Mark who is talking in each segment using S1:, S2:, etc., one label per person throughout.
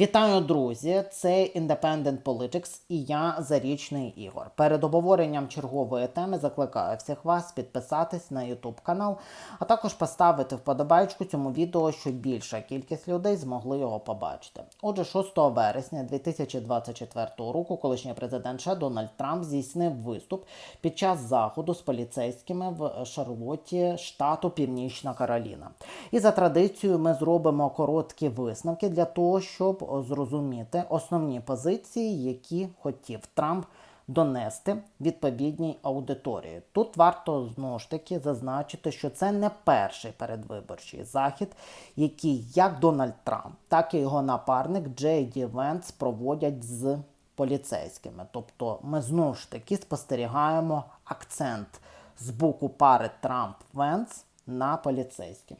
S1: Вітаю, друзі! Це Independent Politics і я Зарічний Ігор. Перед обговоренням чергової теми закликаю всіх вас підписатись на YouTube канал, а також поставити вподобайку цьому відео, щоб більша кількість людей змогли його побачити. Отже, 6 вересня 2024 року колишній президент США Дональд Трамп здійснив виступ під час заходу з поліцейськими в Шарлотті, штату Північна Кароліна. І за традицією ми зробимо короткі висновки для того, щоб зрозуміти основні позиції, які хотів Трамп донести відповідній аудиторії. Тут варто знову ж таки зазначити, що це не перший передвиборчий захід, який як Дональд Трамп, так і його напарник Джей Ді Венс проводять з поліцейськими. Тобто ми знову ж таки спостерігаємо акцент з боку пари Трамп-Венс на поліцейські.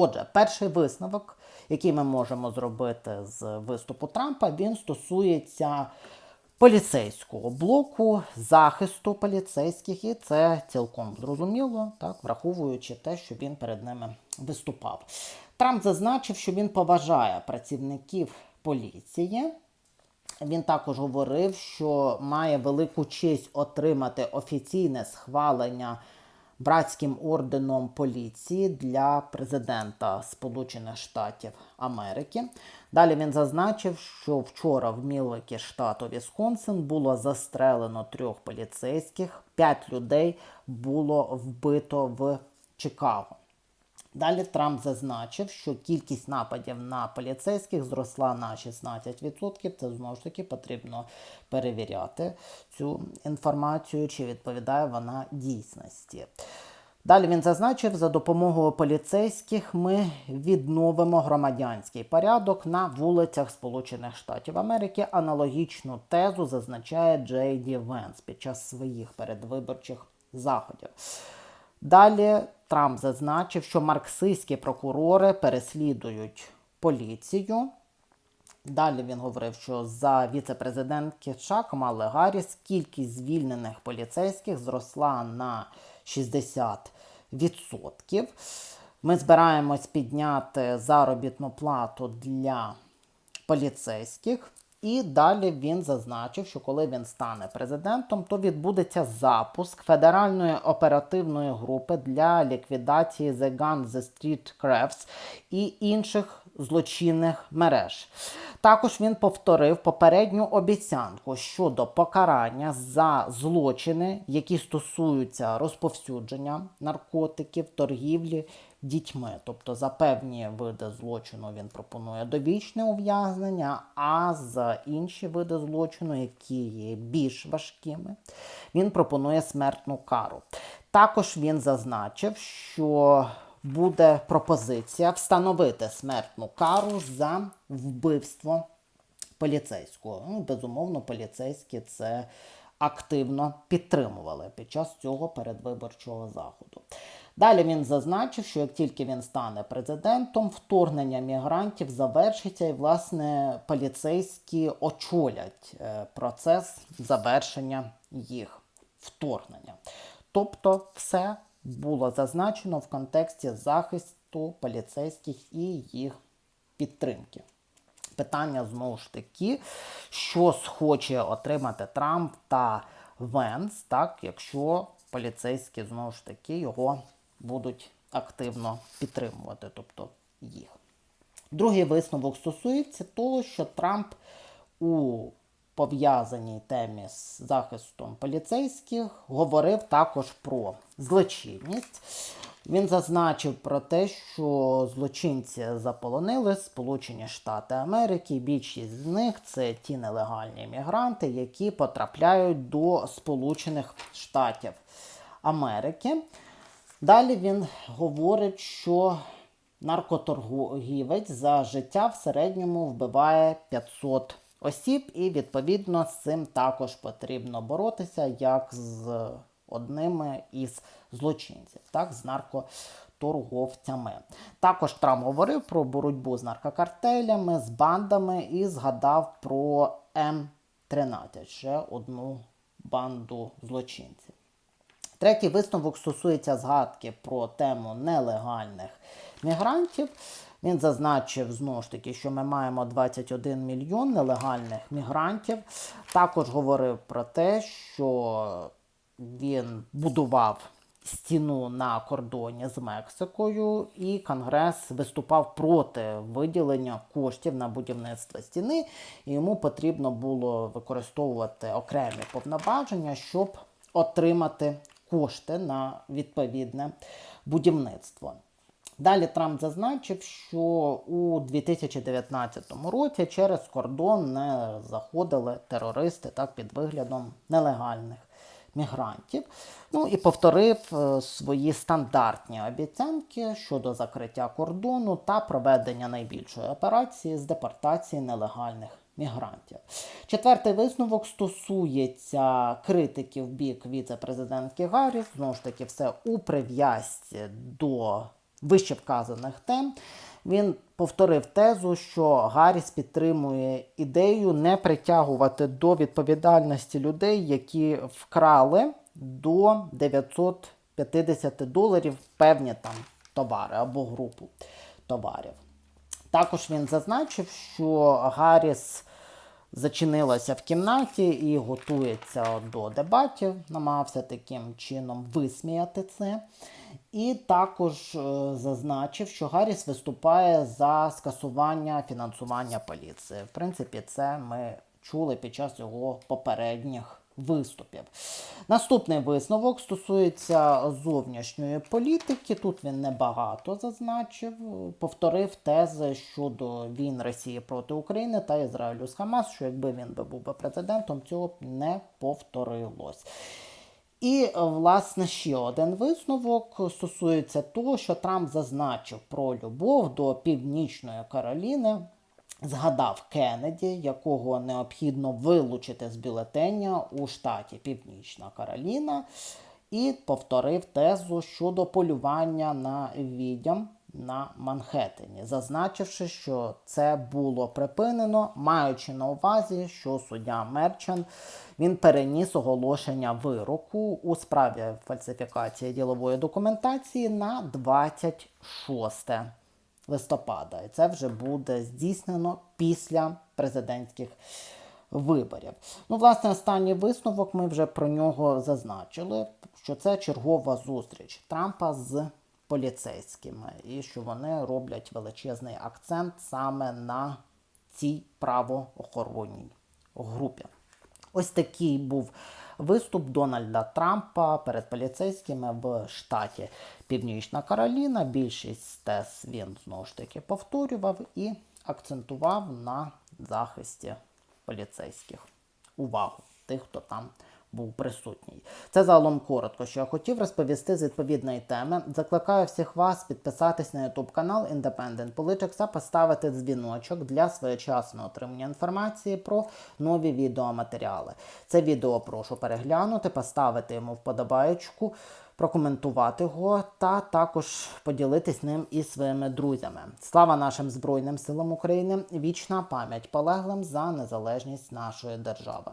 S1: Отже, перший висновок, який ми можемо зробити з виступу Трампа, він стосується поліцейського блоку, захисту поліцейських, і це цілком зрозуміло, так, враховуючи те, що він перед ними виступав. Трамп зазначив, що він поважає працівників поліції. Він також говорив, що має велику честь отримати офіційне схвалення братським орденом поліції для президента Сполучених Штатів Америки. Далі він зазначив, що вчора в Мілвекі, штату Вісконсин, було застрелено трьох поліцейських, п'ять людей було вбито в Чикаго. Далі Трамп зазначив, що кількість нападів на поліцейських зросла на 16%. Це знову ж таки потрібно перевіряти цю інформацію, чи відповідає вона дійсності. Далі він зазначив, за допомогою поліцейських ми відновимо громадянський порядок на вулицях Сполучених Штатів Америки. Аналогічну тезу зазначає Джей Ді Венс під час своїх передвиборчих заходів. Далі Трамп зазначив, що марксистські прокурори переслідують поліцію. Далі він говорив, що за віце-президентки США Камали Гарріс кількість звільнених поліцейських зросла на 60%. Ми збираємось підняти заробітну плату для поліцейських. І далі він зазначив, що коли він стане президентом, то відбудеться запуск федеральної оперативної групи для ліквідації The Gun The Street Crafts і інших злочинних мереж. Також він повторив попередню обіцянку щодо покарання за злочини, які стосуються розповсюдження наркотиків, торгівлі дітьми. Тобто за певні види злочину він пропонує довічне ув'язнення, а за інші види злочину, які є більш важкими, він пропонує смертну кару. Також він зазначив, що буде пропозиція встановити смертну кару за вбивство поліцейського. Ну, безумовно, поліцейські це активно підтримували під час цього передвиборчого заходу. Далі він зазначив, що як тільки він стане президентом, вторгнення мігрантів завершиться, і, власне, поліцейські очолять е, процес завершення їх вторгнення. Тобто, все було зазначено в контексті захисту поліцейських і їх підтримки. Питання знову ж таки, що схоче отримати Трамп та Венс, так, якщо поліцейські знову ж таки його будуть активно підтримувати, тобто їх. Другий висновок стосується того, що Трамп у пов'язаній темі з захистом поліцейських говорив також про злочинність. Він зазначив про те, що злочинці заполонили Сполучені Штати Америки. Більшість з них це ті нелегальні мігранти, які потрапляють до Сполучених Штатів Америки. Далі він говорить, що наркоторгівець за життя в середньому вбиває 500 осіб, і відповідно з цим також потрібно боротися як з одними із злочинців, так, з наркоторговцями. Також Трамп говорив про боротьбу з наркокартелями, з бандами і згадав про М13, ще одну банду злочинців. Третій висновок стосується згадки про тему нелегальних мігрантів. Він зазначив знову ж таки, що ми маємо 21 мільйон нелегальних мігрантів. Також говорив про те, що він будував стіну на кордоні з Мексикою, і Конгрес виступав проти виділення коштів на будівництво стіни, і йому потрібно було використовувати окремі повноваження, щоб отримати кошти на відповідне будівництво. Далі Трамп зазначив, що у 2019 році через кордон не заходили терористи так під виглядом нелегальних мігрантів. Ну і повторив е, свої стандартні обіцянки щодо закриття кордону та проведення найбільшої операції з депортації нелегальних мігрантів. Четвертий висновок стосується критики в бік віце-президентки Гарріс. Знову ж таки, все у прив'язці до вище вказаних тем. Він повторив тезу, що Гарріс підтримує ідею не притягувати до відповідальності людей, які вкрали до 950 доларів певні там товари або групу товарів. Також він зазначив, що Гарріс зачинилася в кімнаті і готується до дебатів, намагався таким чином висміяти це. І також е, зазначив, що Гарріс виступає за скасування фінансування поліції. В принципі, це ми чули під час його попередніх виступів. Наступний висновок стосується зовнішньої політики. Тут він небагато зазначив, повторив тези щодо війн Росії проти України та Ізраїлю з Хамас, що якби він би був би президентом, цього б не повторилось. І, власне, ще один висновок стосується того, що Трамп зазначив про любов до Північної Кароліни. Згадав Кеннеді, якого необхідно вилучити з бюлетеня у штаті Північна Кароліна, і повторив тезу щодо полювання на відьом на Манхеттені, зазначивши, що це було припинено, маючи на увазі, що суддя Мерчан він переніс оголошення вироку у справі фальсифікації ділової документації на 26 листопада. І це вже буде здійснено після президентських виборів. Ну, власне, останній висновок ми вже про нього зазначили, що це чергова зустріч Трампа з поліцейськими, і що вони роблять величезний акцент саме на цій правоохоронній групі. Ось такий був виступ Дональда Трампа перед поліцейськими в штаті Північна Кароліна. Більшість тез він знову ж таки повторював і акцентував на захисті поліцейських. Увагу тих, хто там був присутній. Це загалом коротко, що я хотів розповісти з відповідної теми. Закликаю всіх вас підписатись на YouTube канал Independent Politics та поставити дзвіночок для своєчасного отримання інформації про нові відеоматеріали. Це відео прошу переглянути, поставити йому вподобаєчку. Прокоментувати його та також поділитись ним із своїми друзями. Слава нашим Збройним силам України! Вічна пам'ять полеглим за незалежність нашої держави.